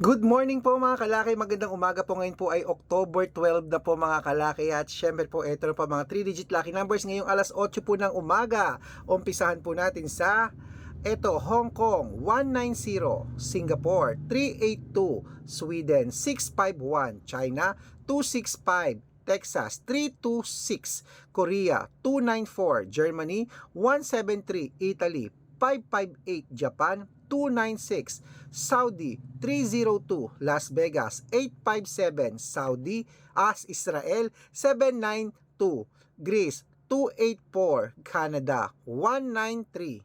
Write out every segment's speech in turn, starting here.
Good morning po mga kalaki, magandang umaga po. Ngayon po ay October 12 na po mga kalaki. At syempre po ito na po mga 3 digit lucky numbers. Ngayong alas 8 po ng umaga. Umpisahan po natin sa ito Hong Kong 190, Singapore 382, Sweden 651, China 265, Texas 326, Korea 294, Germany 173, Italy 558, Japan 296, Saudi 302, Las Vegas 857, Saudi as Israel 792, Greece 284, Canada 193,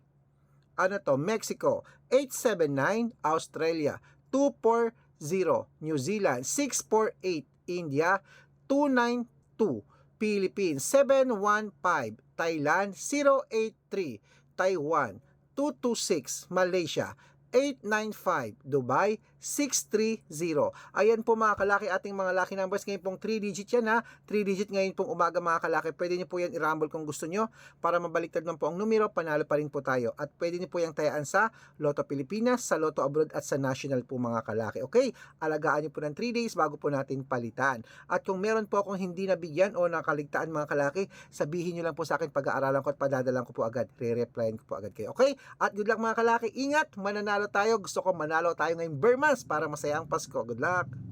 ano to, Mexico 879, Australia 240, New Zealand 648, India 292, Philippines 715, Thailand 083, Taiwan 226, Malaysia 895, Dubai 630. Ayan po mga kalaki ating mga lucky numbers ngayon pong 3 digit yan ha. 3 digit ngayon pong umaga mga kalaki. Pwede niyo po yan i-rumble kung gusto nyo para mabaliktad man po ang numero, panalo pa rin po tayo. At pwede niyo po yung tayaan sa Lotto Pilipinas, sa Lotto Abroad at sa National po mga kalaki. Okay? Alagaan niyo po ng 3 days bago po natin palitan. At kung meron po akong hindi nabigyan o nakaligtaan mga kalaki, sabihin niyo lang po sa akin pag-aaralan ko at padadalan ko po agad. Re-replyan ko po agad kayo. Okay? At good luck mga kalaki. Ingat, mananalo tayo. Gusto ko manalo tayo ngayong Burmans para masaya ang Pasko. Good luck!